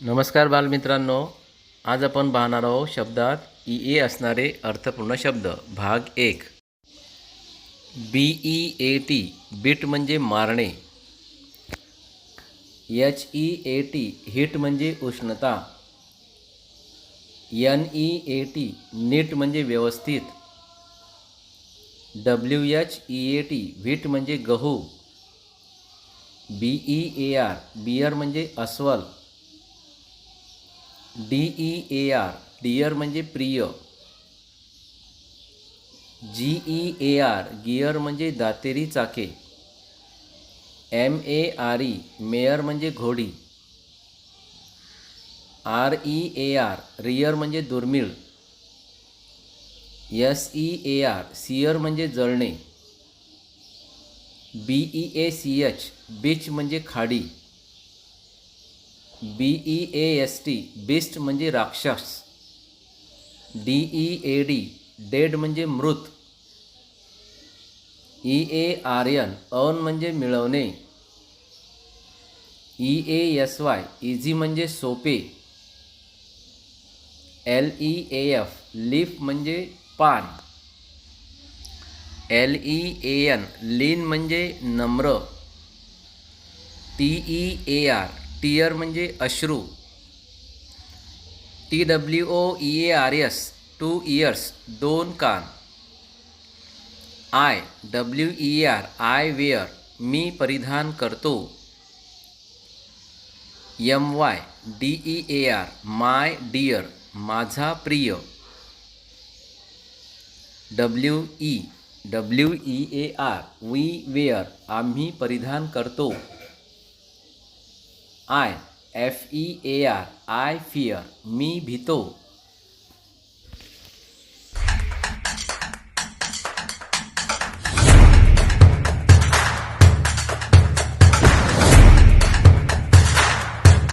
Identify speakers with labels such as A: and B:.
A: नमस्कार बालमित्रांनो आज आपण पाहणार आहोत शब्दात ई ए असणारे अर्थपूर्ण शब्द भाग एक. B E A T beat म्हणजे मारणे. H E A T heat म्हणजे उष्णता. N E A T neat म्हणजे व्यवस्थित. W H E A T wheat म्हणजे गहू. B E A R bear म्हणजे अस्वल. D E A R dear म्हणजे प्रिय. G E A R gear म्हणजे दातेरी चाके. M A R E mare म्हणजे घोडी. R E A R rear म्हणजे दुर्मिळ. S E A R sear म्हणजे जळणे. B E A C H beach म्हणजे खाडी. B E A S T beast म्हणजे राक्षस. D E A D dead म्हणजे मृत. E A R N earn म्हणजे मिळवणे. E A S Y easy म्हणजे सोपे. L E A F leaf म्हणजे पान. L E A N lean म्हणजे नम्र. T E A R tear म्हणजे अश्रू. T W O E A R S two ears दोन कान. I W E R I wear मी परिधान करतो. M Y D E A R my dear माझा प्रिय. W E W E A R we wear आम्ही परिधान करतो. I F E A R I fear me भितो.